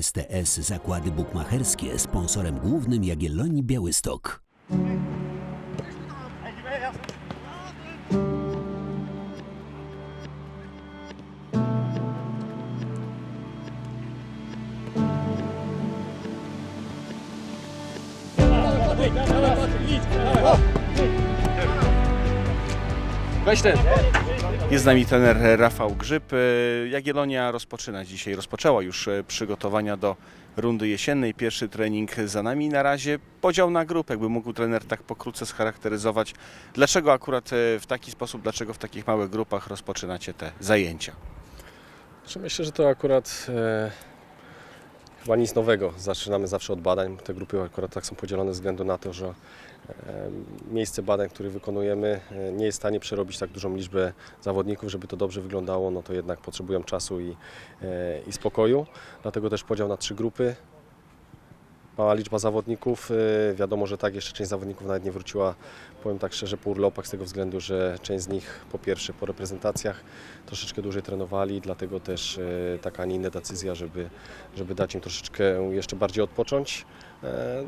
STS Zakłady Bukmacherskie sponsorem głównym Jagiellonii Białystok. Weź ten. Jest z nami trener Rafał Grzyb. E, Jagiellonia rozpoczyna dzisiaj, rozpoczęła już e, przygotowania do rundy jesiennej. Pierwszy trening za nami. Na razie podział na grupy. Jakby mógł trener tak pokrótce scharakteryzować, dlaczego akurat e, w taki sposób, dlaczego w takich małych grupach rozpoczynacie te zajęcia. Czy myślę, że to akurat chyba nic nowego. Zaczynamy zawsze od badań. Te grupy akurat tak są podzielone ze względu na to, że miejsce badań, które wykonujemy, e, nie jest w stanie przerobić tak dużą liczbę zawodników, żeby to dobrze wyglądało, no to jednak potrzebują czasu i, e, i spokoju. Dlatego też podział na trzy grupy. Mała liczba zawodników. e, Wiadomo, że tak, jeszcze część zawodników nawet nie wróciła, powiem tak szczerze, po urlopach z tego względu, że część z nich po pierwsze po reprezentacjach troszeczkę dłużej trenowali, dlatego też e, taka, a nie inna decyzja, żeby, żeby dać im troszeczkę jeszcze bardziej odpocząć. E,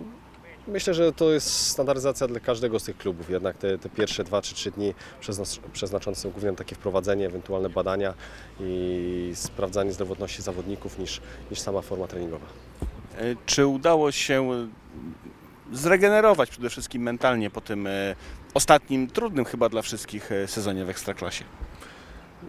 Myślę, że to jest standaryzacja dla każdego z tych klubów. Jednak te, te pierwsze 2 czy 3 dni przezna- przeznaczone są głównie na takie wprowadzenie, ewentualne badania i sprawdzanie zdrowotności zawodników niż, niż sama forma treningowa. E, Czy udało się zregenerować przede wszystkim mentalnie po tym e, ostatnim, trudnym chyba dla wszystkich e, sezonie w Ekstraklasie?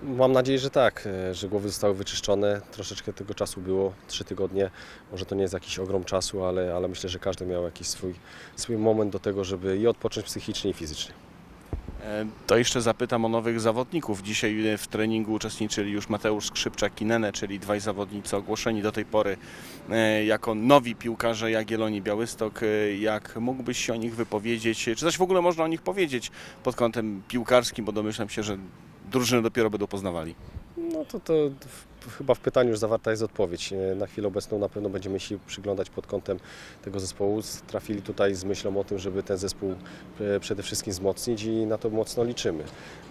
Mam nadzieję, że tak, że głowy zostały wyczyszczone. Troszeczkę tego czasu było, trzy tygodnie. Może to nie jest jakiś ogrom czasu, ale, ale myślę, że każdy miał jakiś swój, swój moment do tego, żeby i odpocząć psychicznie i fizycznie. To jeszcze zapytam o nowych zawodników. Dzisiaj e, w treningu uczestniczyli już Mateusz Skrzypczak i Nene, czyli dwaj zawodnicy ogłoszeni do tej pory e, jako nowi piłkarze Jagiellonii Białystok. E, Jak mógłbyś się o nich wypowiedzieć? Czy coś w ogóle można o nich powiedzieć pod kątem piłkarskim, bo domyślam się, że drużyny dopiero będą poznawali. No to, to w, chyba w pytaniu już zawarta jest odpowiedź. E, Na chwilę obecną na pewno będziemy się przyglądać pod kątem tego zespołu. Trafili tutaj z myślą o tym, żeby ten zespół e, przede wszystkim wzmocnić i na to mocno liczymy.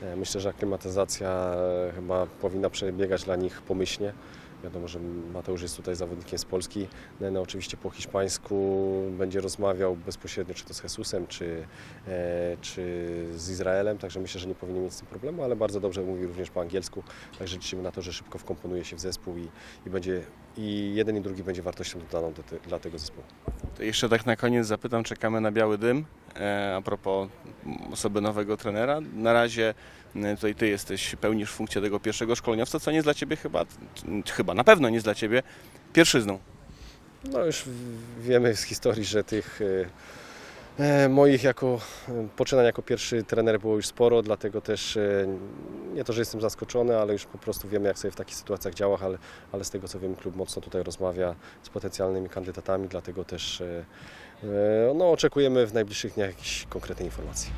E, Myślę, że aklimatyzacja chyba powinna przebiegać dla nich pomyślnie. Wiadomo, że Mateusz jest tutaj zawodnikiem z Polski. Nene oczywiście po hiszpańsku będzie rozmawiał bezpośrednio czy to z Jesusem, czy, e, czy z Izraelem, także myślę, że nie powinien mieć z tym problemu, ale bardzo dobrze mówi również po angielsku, także liczymy na to, że szybko wkomponuje się w zespół i, i będzie i jeden i drugi będzie wartością dodaną do te, dla tego zespołu. To jeszcze tak na koniec zapytam, czekamy na biały dym. E, a propos osoby nowego trenera. Na razie e, tutaj ty jesteś, pełnisz funkcję tego pierwszego szkoleniowca, co nie jest dla ciebie chyba, chyba na pewno nie jest dla ciebie pierwszyzną. No już wiemy z historii, że tych e, moich jako e, poczynań jako pierwszy trener było już sporo, dlatego też e, nie to, że jestem zaskoczony, ale już po prostu wiemy jak sobie w takich sytuacjach działać, ale, ale z tego co wiem klub mocno tutaj rozmawia z potencjalnymi kandydatami, dlatego też e, e, no, oczekujemy w najbliższych dniach jakichś konkretnych informacji.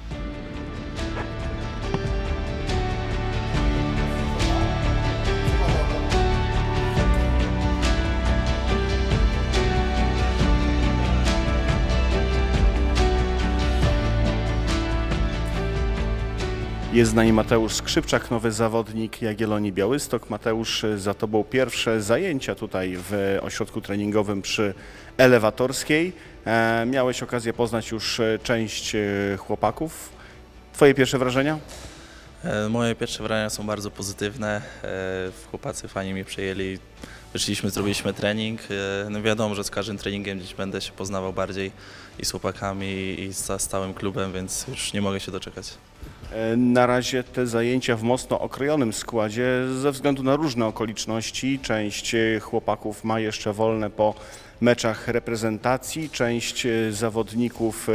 Jest z nami Mateusz Skrzypczak, nowy zawodnik Jagiellonii Białystok. Mateusz, za tobą pierwsze zajęcia tutaj w ośrodku treningowym przy Elewatorskiej. E, miałeś okazję poznać już e, część e, chłopaków. Twoje pierwsze wrażenia? Moje pierwsze wrażenia są bardzo pozytywne. Chłopacy fajnie mnie przyjęli. Wyszliśmy, zrobiliśmy trening. No wiadomo, że z każdym treningiem gdzieś będę się poznawał bardziej i z chłopakami, i z stałym klubem, więc już nie mogę się doczekać. E, Na razie te zajęcia w mocno okrojonym składzie ze względu na różne okoliczności. Część e, chłopaków ma jeszcze wolne po meczach reprezentacji, część e, zawodników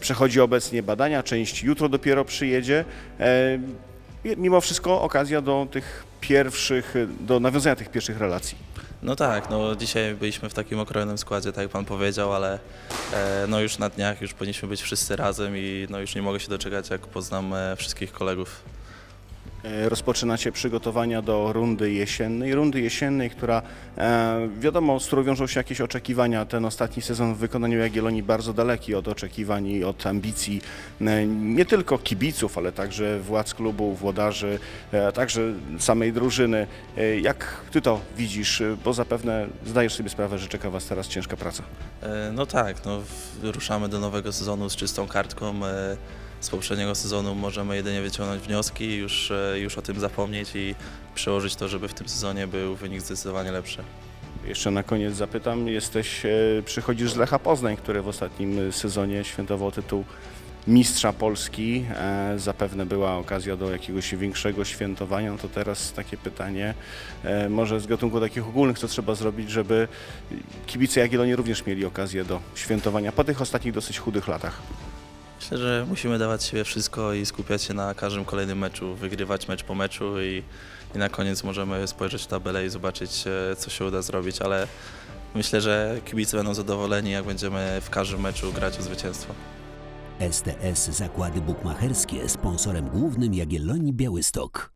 przechodzi obecnie badania, część jutro dopiero przyjedzie. Mimo wszystko okazja do tych pierwszych, do nawiązania tych pierwszych relacji. No tak, no dzisiaj byliśmy w takim okrojonym składzie, tak jak Pan powiedział, ale e, no już na dniach już powinniśmy być wszyscy razem i no już nie mogę się doczekać, jak poznam e, wszystkich kolegów. E, Rozpoczynacie przygotowania do rundy jesiennej. Rundy jesiennej, która e, wiadomo, z którą wiążą się jakieś oczekiwania. Ten ostatni sezon w wykonaniu Jagiellonii bardzo daleki od oczekiwań i od ambicji e, nie tylko kibiców, ale także władz klubu, włodarzy, także samej drużyny. Jak ty to widzisz? Bo zapewne zdajesz sobie sprawę, że czeka was teraz ciężka praca. No tak, no, ruszamy do nowego sezonu z czystą kartką. Z poprzedniego sezonu możemy jedynie wyciągnąć wnioski już, e, już o tym zapomnieć i przełożyć to, żeby w tym sezonie był wynik zdecydowanie lepszy. Jeszcze na koniec zapytam, jesteś, e, przychodzisz z Lecha Poznań, który w ostatnim e, sezonie świętował tytuł mistrza Polski. Zapewne była okazja do jakiegoś większego świętowania. To teraz takie pytanie, może z gatunku takich ogólnych, co trzeba zrobić, żeby kibice Jagiellonii również mieli okazję do świętowania po tych ostatnich dosyć chudych latach. Myślę, że musimy dawać siebie wszystko i skupiać się na każdym kolejnym meczu, wygrywać mecz po meczu i, i na koniec możemy spojrzeć w tabelę i zobaczyć, e, co się uda zrobić, ale myślę, że kibice będą zadowoleni, jak będziemy w każdym meczu grać o zwycięstwo. STS Zakłady Bukmacherskie sponsorem głównym Jagiellonii Białystok.